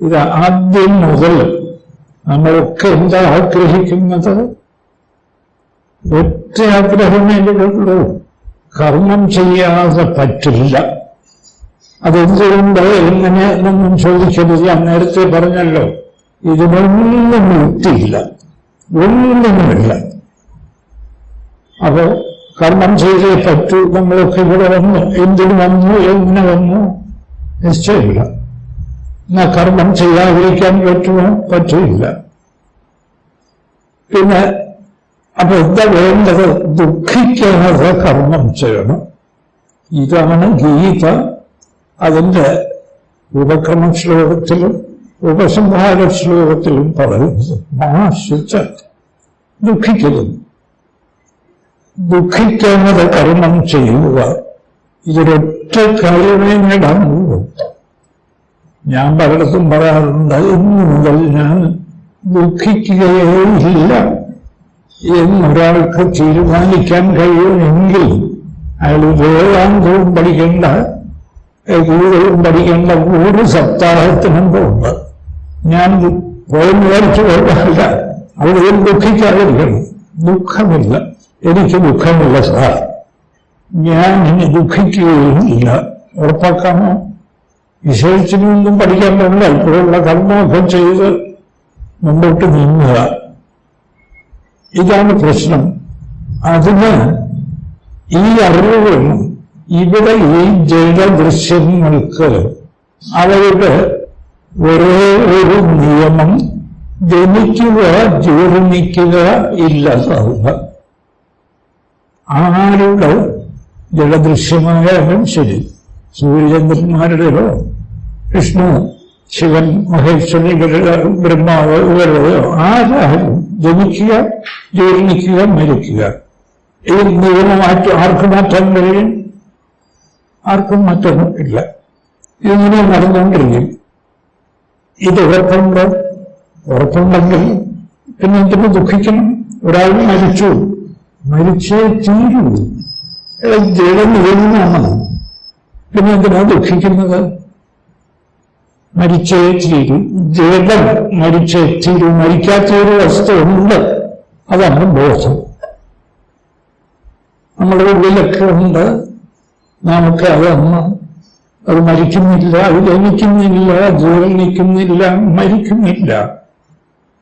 ഇത് ആദ്യം മുതൽ നമ്മളൊക്കെ എന്താ ആഗ്രഹിക്കുന്നത്? ഒറ്റ ആഗ്രഹമേ ഉള്ളൂ കർമ്മം ചെയ്യാതെ പറ്റില്ല. അതെന്തുകൊണ്ട് എങ്ങനെ എന്നൊന്നും ചോദിക്കരുത്. ഞാൻ നേരത്തെ പറഞ്ഞല്ലോ ഇതിനൊന്നും എത്തിയില്ല ഒന്നുമില്ല അപ്പോ കർമ്മം ചെയ്തേ പറ്റൂ. നമ്മളൊക്കെ ഇവിടെ വന്നു. എന്തിനു വന്നു? എങ്ങനെ വന്നു? നിശ്ചയമില്ല. എന്നാ കർമ്മം ചെയ്യാതിരിക്കാൻ പറ്റുമോ പറ്റില്ല. പിന്നെ അപ്പൊ എന്താ വേണ്ടത് ദുഃഖിക്കാതെ കർമ്മം ചെയ്യണം. ഇതാണ് ഗീത അതിന്റെ ഉപക്രമ ശ്ലോകത്തിലും ഉപസംഹാര ശ്ലോകത്തിലും പറയുന്നത്. മാശിച്ച ദുഃഖിക്കരുത് ദുഃഖിക്കാതെ കർമ്മം ചെയ്യുക. ഇതൊരൊറ്റ കാര്യമേ നേടാനുള്ളൂ ഞാൻ പലയിടത്തും പറയാറുണ്ട് ഇന്ന് മുതൽ ഞാൻ ദുഃഖിക്കുകയേയില്ല. എന്നൊരാൾക്ക് തീരുമാനിക്കാൻ കഴിയുമെങ്കിൽ അയാൾ വേദാന്തവും പഠിക്കേണ്ട ഗീതയും പഠിക്കേണ്ട ഒരു സപ്താഹത്തിനും പോകുന്നത് ഞാൻ പോയെന്ന് വിചാരിച്ചു പോകല്ല അവിടെ ദുഃഖിക്കാതിരിക്കണം. ദുഃഖമില്ല. എനിക്ക് ദുഃഖമില്ല സാർ. ഞാൻ ഇനി ദുഃഖിക്കുകയും ഇല്ല ഉറപ്പാക്കാമോ? വിശേഷിച്ചിനൊന്നും പഠിക്കാൻ പറ്റില്ല. ഇപ്പോഴുള്ള കർമ്മമൊക്കെ ചെയ്ത് മുമ്പോട്ട് നീങ്ങുക. ഇതാണ് പ്രശ്നം. അതിന് ഈ അറിവുകൾ ഇവിടെ ഈ ജഡദൃശ്യങ്ങൾക്ക് അവരുടെ ഒരേ ഒരു നിയമം ജനിക്കുക ജീർണിക്കുക ഇല്ലാതാവുക ആരുടെ ജഡദൃശ്യമായാലും ശരി. സൂര്യചന്ദ്രന്മാരുടെയോ വിഷ്ണു ശിവൻ മഹേശ്വരി ഇവരുടെ ബ്രഹ്മാവ് ഇവരുടെയോ ആരായാലും ജനിക്കുക ജീർണിക്കുക മരിക്കുക. ഈ നിയമം മാറ്റി ആർക്കും മാറ്റാൻ കഴിയും. ആർക്കും മാറ്റാൻ ഇല്ല. ഇതിങ്ങനെ നടന്നുകൊണ്ടിരിക്കും. ഇത് ഉറപ്പുണ്ട്. ഉറപ്പുണ്ടെങ്കിൽ പിന്നെ എന്തിനു ദുഃഖിക്കണം? ഒരാൾ മരിച്ചു. മരിച്ചേ തീരൂ. ജഡം നിലനിന്നാണ്. പിന്നെ എന്തിനാ ദുഃഖിക്കുന്നത്? മരിച്ചേ തീരൂ ജഡം മരിച്ചേ തീരൂ മരിക്കാത്ത ഒരു വസ്തു ഉണ്ട് അതാണ് ബോധം. നമ്മുടെ ഉള്ളിലൊക്കെ ഉണ്ട്. നമുക്ക് അതൊന്ന് അത് മരിക്കുന്നില്ല അത് ജനിക്കുന്നില്ല ജീവനിക്കുന്നില്ല മരിക്കുന്നില്ല.